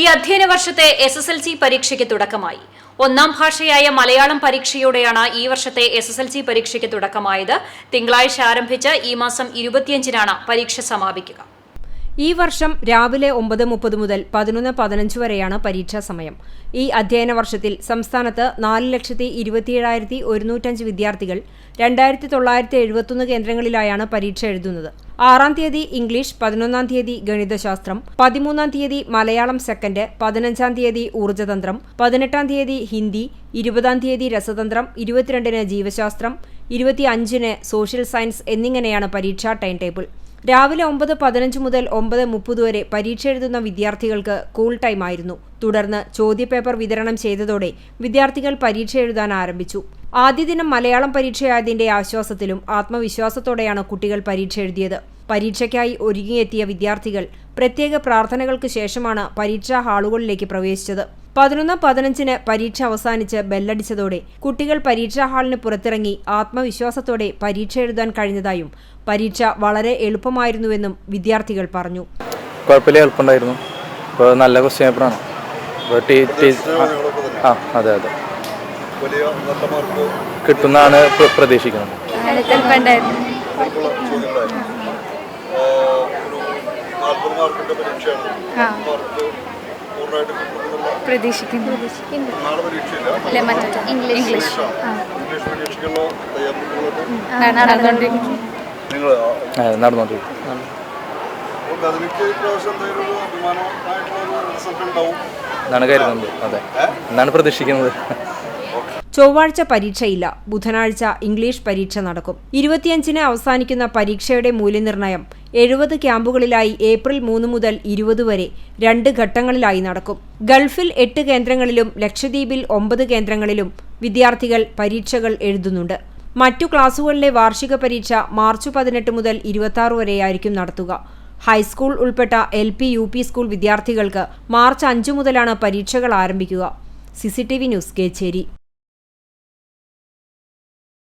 ഈ അധ്യയന വർഷത്തെ എസ് എസ് എൽ സി പരീക്ഷയ്ക്ക് തുടക്കമായി. ഒന്നാം ഭാഷയായ മലയാളം പരീക്ഷയോടെയാണ് ഈ വർഷത്തെ എസ് എസ് എൽ സി പരീക്ഷയ്ക്ക് തുടക്കമായത്. തിങ്കളാഴ്ച ആരംഭിച്ച് ഈ മാസം ഇരുപത്തിയഞ്ചിനാണ് പരീക്ഷ സമാപിക്കുക. ഈ വർഷം രാവിലെ ഒമ്പത് മുപ്പത് മുതൽ പതിനൊന്ന് പതിനഞ്ച് വരെയാണ് പരീക്ഷാ സമയം. ഈ അധ്യയന വർഷത്തിൽ സംസ്ഥാനത്ത് നാല് ലക്ഷത്തി ഇരുപത്തിയേഴായിരത്തി ഒരുന്നൂറ്റഞ്ച് വിദ്യാർത്ഥികൾ രണ്ടായിരത്തി തൊള്ളായിരത്തി എഴുപത്തൊന്ന് കേന്ദ്രങ്ങളിലായാണ് പരീക്ഷ എഴുതുന്നത്. ആറാം തീയതി ഇംഗ്ലീഷ് പതിനൊന്നാം തീയതി ഗണിതശാസ്ത്രം പതിമൂന്നാം തീയതി മലയാളം സെക്കൻഡ് പതിനഞ്ചാം തീയതി ഊർജതന്ത്രം പതിനെട്ടാം തീയതി ഹിന്ദി ഇരുപതാം തീയതി രസതന്ത്രം ഇരുപത്തിരണ്ടിന് ജീവശാസ്ത്രം ഇരുപത്തിയഞ്ചിന് സോഷ്യൽ സയൻസ് എന്നിങ്ങനെയാണ് പരീക്ഷാ ടൈം ടേബിൾ രാവിലെ ഒമ്പത് പതിനഞ്ച് മുതൽ ഒമ്പത് മുപ്പത് വരെ പരീക്ഷ എഴുതുന്ന വിദ്യാർത്ഥികൾക്ക് കൂൾ ടൈം ആയിരുന്നു. തുടർന്ന് ചോദ്യപേപ്പർ വിതരണം ചെയ്തതോടെ വിദ്യാർത്ഥികൾ പരീക്ഷ എഴുതാൻ ആരംഭിച്ചു. ആദ്യ ദിനം മലയാളം പരീക്ഷയായതിന്റെ ആശ്വാസത്തിലും ആത്മവിശ്വാസത്തോടെയാണ് കുട്ടികൾ പരീക്ഷ എഴുതിയത്. പരീക്ഷയ്ക്കായി ഒരുങ്ങിയെത്തിയ വിദ്യാർത്ഥികൾ പ്രത്യേക പ്രാർത്ഥനകൾക്ക് ശേഷമാണ് പരീക്ഷാ ഹാളുകളിലേക്ക് പ്രവേശിച്ചത്. പതിനൊന്ന് പതിനഞ്ചിന് പരീക്ഷ അവസാനിച്ച് ബെല്ലടിച്ചതോടെ കുട്ടികൾ പരീക്ഷാ ഹാളിന് പുറത്തിറങ്ങി ആത്മവിശ്വാസത്തോടെ പരീക്ഷ എഴുതാൻ കഴിഞ്ഞതായും പരീക്ഷ വളരെ എളുപ്പമായിരുന്നുവെന്നും വിദ്യാർത്ഥികൾ പറഞ്ഞു. കുഴപ്പമില്ല എളുപ്പമുണ്ടായിരുന്നു. ഇപ്പോൾ നല്ല ക്വസ്റ്റ്യൻ പേപ്പറാണ് ആ അതെ അതെ. വലിയ നല്ല മാർക്ക് കിട്ടുമെന്നാണ് പ്ര- പ്രതീക്ഷിക്കുന്നത്. നാൽപ്പത് മാർക്കിന്റെ പരീക്ഷയാണ് മാർക്ക് പൂർണമായിട്ട് പ്രതീക്ഷിക്കുന്നു നാളെ പരീക്ഷയില്ല അല്ലെ മറ്റേ ഇംഗ്ലീഷ് ഇംഗ്ലീഷ് പരീക്ഷയ്ക്കുള്ള തയ്യാറെടുപ്പുകളൊക്കെ നടന്നുകൊണ്ടിരിക്കുന്നു. നിങ്ങൾ ആ, നടന്നുകൊണ്ടിരിക്കും അപ്പോൾ അതിലേക്ക് ഇപ്രാവശ്യം എന്തെങ്കിലും ഒരു അഭിമാനമായിട്ടുള്ള ഒരു റിസൾട്ട് ഉണ്ടാവും. എന്നാണ് കരുതുന്നത്. അതെ. എന്നാണ് പ്രതീക്ഷിക്കുന്നത്. ചൊവ്വാഴ്ച പരീക്ഷയില്ല. ബുധനാഴ്ച ഇംഗ്ലീഷ് പരീക്ഷ നടക്കും. ഇരുപത്തിയഞ്ചിന് അവസാനിക്കുന്ന പരീക്ഷയുടെ മൂല്യനിർണയം എഴുപത് ക്യാമ്പുകളിലായി ഏപ്രിൽ മൂന്ന് മുതൽ ഇരുപത് വരെ രണ്ട് ഘട്ടങ്ങളിലായി നടക്കും. ഗൾഫിൽ എട്ട് കേന്ദ്രങ്ങളിലും ലക്ഷദ്വീപിൽ ഒമ്പത് കേന്ദ്രങ്ങളിലും വിദ്യാർത്ഥികൾ പരീക്ഷകൾ എഴുതുന്നുണ്ട്. മറ്റു ക്ലാസുകളിലെ വാർഷിക പരീക്ഷ മാർച്ച് പതിനെട്ട് മുതൽ ഇരുപത്തി വരെയായിരിക്കും നടത്തുക. ഹൈസ്കൂൾ ഉൾപ്പെട്ട L P U P school വിദ്യാർത്ഥികൾക്ക് മാർച്ച് അഞ്ചു മുതലാണ് പരീക്ഷകൾ ആരംഭിക്കുക. CCTV news Kecheri.